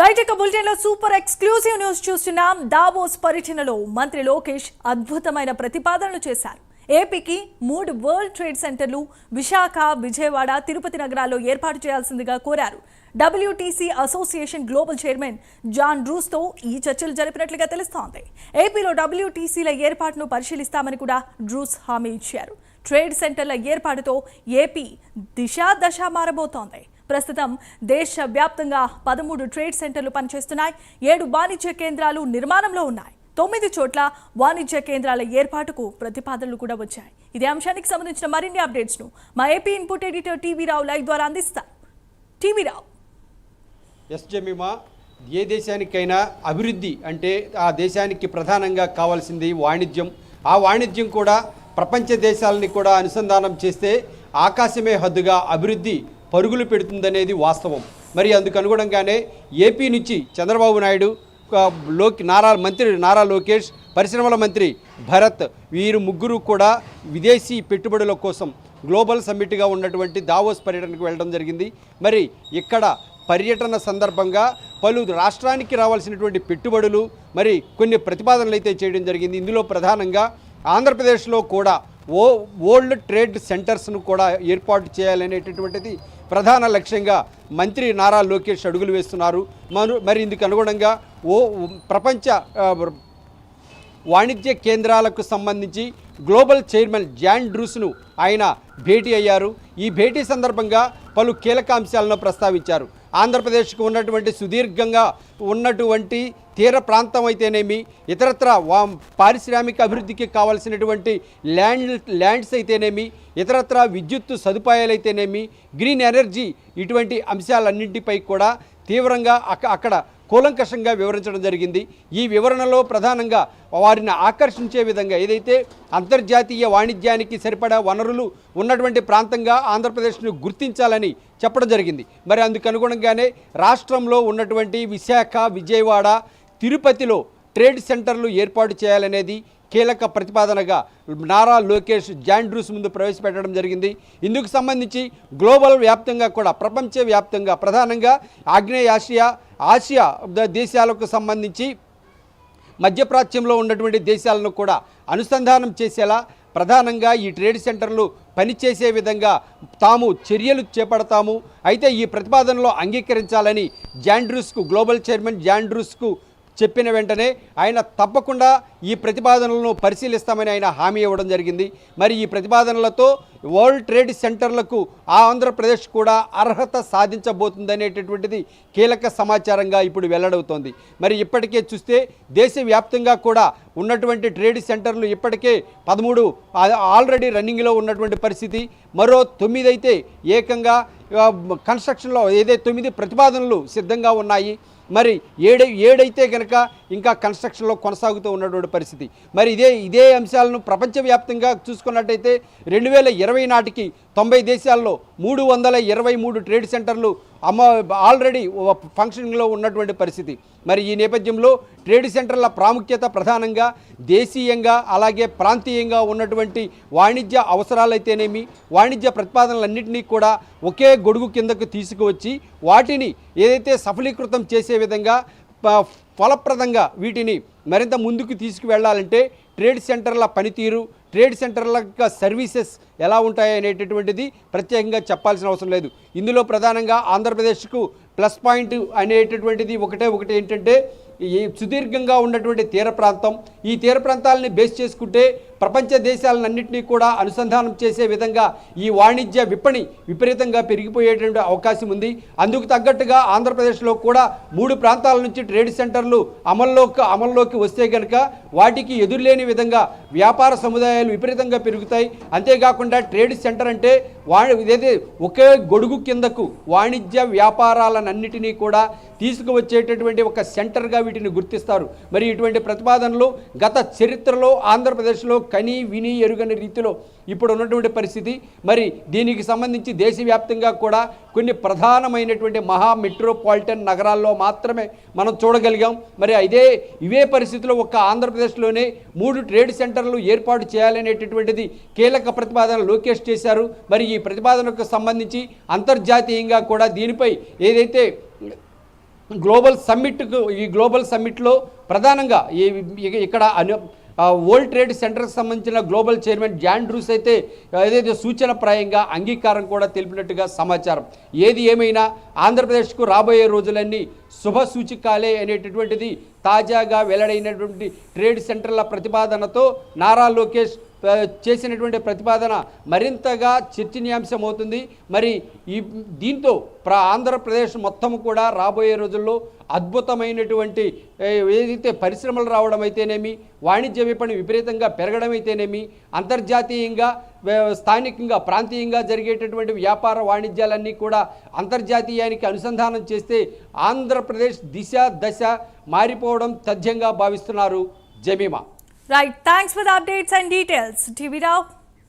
Right ఇక బులెటిన్లో super exclusive news చూస్తున్నాం. దావోస్ పర్యటనలో మంత్రి లోకేష్ అద్భుతమైన ప్రతిపాదనలు చేశారు. ఏపీకి మూడు వరల్డ్ ట్రేడ్ సెంటర్లు విశాఖ విజయవాడ తిరుపతి నగరాల్లో ఏర్పాటు చేయాల్సిందిగా కోరారు. WTC association global chairman John డ్రూస్తో ఈ చర్చలు జరిపినట్లుగా తెలుస్తోంది. ఏపీలో డబ్ల్యూటీసీల ఏర్పాటును పరిశీలిస్తామని కూడా డ్రూస్ హామీ ఇచ్చారు. ట్రేడ్ సెంటర్ల ఏర్పాటుతో ఏపీ దిశ దశ మారబోతోంది. ప్రస్తుతం దేశవ్యాప్తంగా పదమూడు ట్రేడ్ సెంటర్లు పనిచేస్తున్నాయి ఏడు వాణిజ్య కేంద్రాలు నిర్మాణంలో ఉన్నాయి. తొమ్మిది చోట్ల వాణిజ్య కేంద్రాల ఏర్పాటుకు ప్రతిపాదనలు కూడా వచ్చాయి. ఇదే అంశానికి సంబంధించిన మరిన్ని అప్డేట్స్ను మా AP input editor TV Rao live ద్వారా అందిస్తారు టీవీ రావు. ఎస్ జమీమా ఏ దేశానికైనా అభివృద్ధి అంటే ఆ దేశానికి ప్రధానంగా కావాల్సింది వాణిజ్యం. ఆ వాణిజ్యం కూడా ప్రపంచ దేశాలని కూడా అనుసంధానం చేస్తే ఆకాశమే హద్దుగా అభివృద్ధి పరుగులు పెడుతుందనేది వాస్తవం. మరి అందుకు అనుగుణంగానే ఏపీ నుంచి చంద్రబాబు నాయుడు లోకి నారా మంత్రి నారా లోకేష్ పరిశ్రమల మంత్రి భరత్ వీరు ముగ్గురు కూడా విదేశీ పెట్టుబడుల కోసం గ్లోబల్ సమ్మిట్గా ఉన్నటువంటి దావోస్ పర్యటనకు వెళ్ళడం జరిగింది. మరి ఇక్కడ పర్యటన సందర్భంగా పలు రాష్ట్రానికి రావాల్సినటువంటి పెట్టుబడులు మరి కొన్ని ప్రతిపాదనలు అయితే చేయడం జరిగింది. ఇందులో ప్రధానంగా ఆంధ్రప్రదేశ్లో కూడా ఓ ఓల్డ్ ట్రేడ్ సెంటర్స్ను కూడా ఏర్పాటు చేయాలనేటటువంటిది ప్రధాన లక్ష్యంగా మంత్రి నారా లోకేష్ అడుగులు వేస్తున్నారు. మను మరి ఇందుకు అనుగుణంగా ఓ ప్రపంచ వాణిజ్య కేంద్రాలకు సంబంధించి గ్లోబల్ చైర్మన్ జాన్ డ్రూస్ను ఆయన భేటీ అయ్యారు. ఈ భేటీ సందర్భంగా పలు కీలక అంశాలను ప్రస్తావించారు. ఆంధ్రప్రదేశ్కు ఉన్నటువంటి సుదీర్ఘంగా ఉన్నటువంటి తీర ప్రాంతం అయితేనేమి ఇతరత్ర వా పారిశ్రామిక అభివృద్ధికి కావాల్సినటువంటి ల్యాండ్ ల్యాండ్స్ అయితేనేమి ఇతరత్ర విద్యుత్ సదుపాయాలు అయితేనేమి గ్రీన్ ఎనర్జీ ఇటువంటి అంశాలన్నింటిపై కూడా తీవ్రంగా అక్క అక్కడ కూలంకషంగా వివరించడం జరిగింది. ఈ వివరణలో ప్రధానంగా వారిని ఆకర్షించే విధంగా ఏదైతే అంతర్జాతీయ వాణిజ్యానికి సరిపడా వనరులు ఉన్నటువంటి ప్రాంతంగా ఆంధ్రప్రదేశ్ను గుర్తించాలని చెప్పడం జరిగింది. మరి అందుకు అనుగుణంగానే రాష్ట్రంలో ఉన్నటువంటి విశాఖ విజయవాడ తిరుపతిలో ట్రేడ్ సెంటర్లు ఏర్పాటు చేయాలనేది కీలక ప్రతిపాదనగా నారా లోకేష్ జాండ్రూస్ ముందు ప్రవేశపెట్టడం జరిగింది. ఇందుకు సంబంధించి గ్లోబల్ వ్యాప్తంగా కూడా ప్రపంచ వ్యాప్తంగా ప్రధానంగా ఆగ్నేయాసియా ఆసియా ద- దేశాలకు సంబంధించి మధ్యప్రాచ్యంలో ఉన్నటువంటి దేశాలను కూడా అనుసంధానం చేసేలా ప్రధానంగా ఈ ట్రేడ్ సెంటర్లు పనిచేసే విధంగా తాము చర్యలు చేపడతాము. అయితే ఈ ప్రతిపాదనలో అంగీకరించాలని జాండ్రూస్కు గ్లోబల్ చైర్మన్ జాండ్రూస్కు చెప్పిన వెంటనే ఆయన తప్పకుండా ఈ ప్రతిపాదనలను పరిశీలిస్తామని ఆయన హామీ ఇవ్వడం జరిగింది. మరి ఈ ప్రతిపాదనలతో వరల్డ్ ట్రేడ్ సెంటర్లకు ఆంధ్రప్రదేశ్ కూడా అర్హత సాధించబోతుందనేటటువంటిది కీలక సమాచారంగా ఇప్పుడు వెల్లడవుతోంది. మరి ఇప్పటికే చూస్తే దేశవ్యాప్తంగా కూడా ఉన్నటువంటి ట్రేడ్ సెంటర్లు ఇప్పటికే పదమూడు ఆల్రెడీ రన్నింగ్లో ఉన్నటువంటి పరిస్థితి. మరో తొమ్మిది అయితే ఏకంగా కన్స్ట్రక్షన్లో ఏదైతే తొమ్మిది ప్రతిపాదనలు సిద్ధంగా ఉన్నాయి మరి ఏడై ఏడైతే కనుక ఇంకా కన్స్ట్రక్షన్లో కొనసాగుతూ ఉన్నటువంటి పరిస్థితి. మరి ఇదే ఇదే అంశాలను ప్రపంచవ్యాప్తంగా చూసుకున్నట్టయితే రెండు వేల ఇరవై నాటికి తొంభై దేశాల్లో మూడు వందల ఇరవై మూడు ట్రేడ్ సెంటర్లు అమ్మ ఆల్రెడీ ఫంక్షనింగ్లో ఉన్నటువంటి పరిస్థితి. మరి ఈ నేపథ్యంలో ట్రేడ్ సెంటర్ల ప్రాముఖ్యత ప్రధానంగా దేశీయంగా అలాగే ప్రాంతీయంగా ఉన్నటువంటి వాణిజ్య అవసరాలైతేనేమి వాణిజ్య ప్రతిపాదనలన్నింటినీ కూడా ఒకే గొడుగు కిందకు తీసుకువచ్చి వాటిని ఏదైతే సఫలీకృతం చేసే విధంగా ఫలప్రదంగా వీటిని మరింత ముందుకు తీసుకువెళ్ళాలంటే ట్రేడ్ సెంటర్ల పనితీరు ట్రేడ్ సెంటర్ల సర్వీసెస్ ఎలా ఉంటాయి అనేటటువంటిది ప్రత్యేకంగా చెప్పాల్సిన అవసరం లేదు. ఇందులో ప్రధానంగా ఆంధ్రప్రదేశ్కు ప్లస్ పాయింట్ అనేటటువంటిది ఒకటే ఒకటి ఏంటంటే ఈ సుదీర్ఘంగా ఉన్నటువంటి తీర ప్రాంతం ఈ తీర ప్రాంతాలని బేస్ చేసుకుంటే ప్రపంచ దేశాలన్నింటినీ కూడా అనుసంధానం చేసే విధంగా ఈ వాణిజ్య విపణి విపరీతంగా పెరిగిపోయేటువంటి అవకాశం ఉంది. అందుకు తగ్గట్టుగా ఆంధ్రప్రదేశ్లో కూడా మూడు ప్రాంతాల నుంచి ట్రేడ్ సెంటర్లు అమల్లోకి అమల్లోకి వస్తే కనుక వాటికి ఎదురులేని విధంగా వ్యాపార సముదాయాలు విపరీతంగా పెరుగుతాయి. అంతేకాకుండా ట్రేడ్ సెంటర్ అంటే వా ఇదైతే ఒకే గొడుగు కిందకు వాణిజ్య వ్యాపారాలన్నిటినీ కూడా తీసుకువచ్చేటటువంటి ఒక సెంటర్గా వీటిని గుర్తిస్తారు. మరి ఇటువంటి ప్రతిపాదనలు గత చరిత్రలో ఆంధ్రప్రదేశ్లో కని విని ఎరుగని రీతిలో ఇప్పుడు ఉన్నటువంటి పరిస్థితి. మరి దీనికి సంబంధించి దేశవ్యాప్తంగా కూడా కొన్ని ప్రధానమైనటువంటి మహా మెట్రోపాలిటన్ నగరాల్లో మాత్రమే మనం చూడగలిగాం. మరి ఇదే ఇవే పరిస్థితిలో ఒక్క ఆంధ్రప్రదేశ్లోనే మూడు ట్రేడ్ సెంటర్లు ఏర్పాటు చేయాలనేటటువంటిది కీలక ప్రతిపాదన లోకేష్ చేశారు. మరి ఈ ప్రతిపాదనకు సంబంధించి అంతర్జాతీయంగా కూడా దీనిపై ఏదైతే గ్లోబల్ సమ్మిట్కు ఈ గ్లోబల్ సమ్మిట్లో ప్రధానంగా ఈ ఇక్కడ అను వరల్డ్ ట్రేడ్ సెంటర్కి సంబంధించిన గ్లోబల్ చైర్మన్ జాన్ డ్రూస్ అయితే ఏదైతే సూచనప్రాయంగా అంగీకారం కూడా తెలిపినట్టుగా సమాచారం. ఏది ఏమైనా ఆంధ్రప్రదేశ్కు రాబోయే రోజులన్నీ శుభ సూచికాలే అనేటటువంటిది తాజాగా వెల్లడైనటువంటి ట్రేడ్ సెంటర్ల ప్రతిపాదనతో నారా లోకేష్ చేసినటువంటి ప్రతిపాదన మరింతగా చర్చనీయాంశం అవుతుంది మరి ఈ దీంతో ప్ర ఆంధ్రప్రదేశ్ మొత్తం కూడా రాబోయే రోజుల్లో అద్భుతమైనటువంటి ఏదైతే పరిశ్రమలు రావడం అయితేనేమి వాణిజ్య విపణి విపరీతంగా పెరగడం అయితేనేమి అంతర్జాతీయంగా స్థానికంగా ప్రాంతీయంగా జరిగేటటువంటి వ్యాపార వాణిజ్యాలన్నీ కూడా అంతర్జాతీయానికి అనుసంధానం చేస్తే ఆంధ్రప్రదేశ్ దిశ దశ మారిపోవడం తథ్యంగా భావిస్తున్నారు Jemima. Right, thanks for the updates and details. TV Rao.